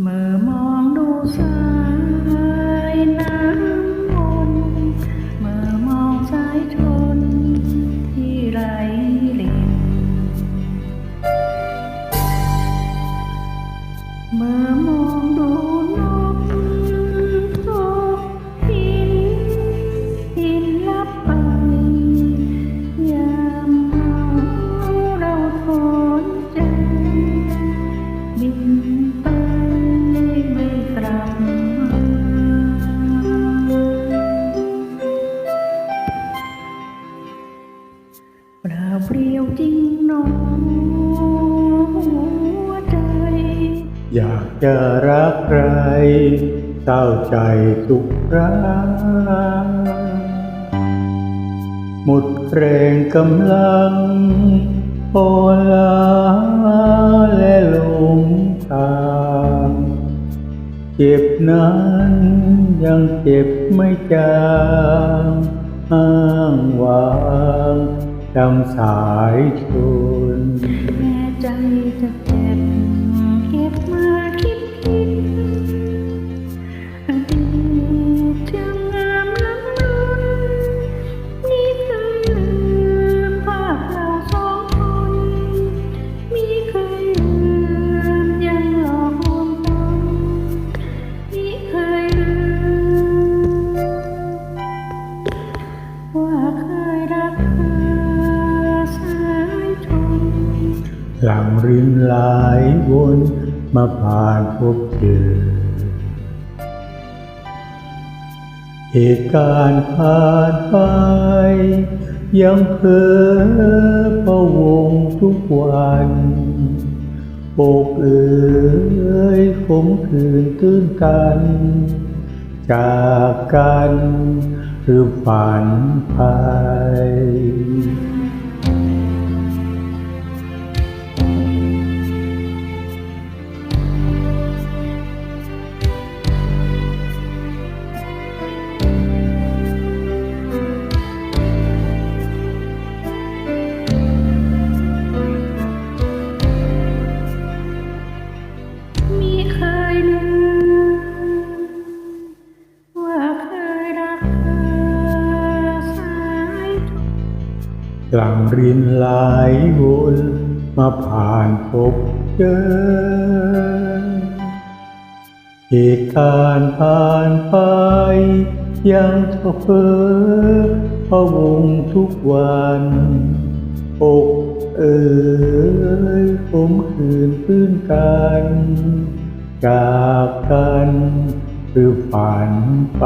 เมื่อมองดูสายน้ำมนเมื่อมองสายชนที่ไหลลินเมื่อมองดู อยากจะรักใครเศร้าใจทุกครั้งหมดแรงกำลังโอลาและหลงทางเจ็บนั้นยังเจ็บไม่จางห้างวาง จำสายชนแม่ใจจะ หลังรินหลายวนมาผ่านพบเจอเหตุการณ์ผ่านไป ยังเพ้อพะวงทุกวันอกเอ๋ยขมคืนตื้นกัน จากกันหรือฝันไป หลังรินหลายวนมาผ่านพบเจอเหตุการณ์ผ่านไป ยังเพ้อพะวงทุกวันอกเอ๋ยผมคืนพื้นกัน จากกันหรือฝันไป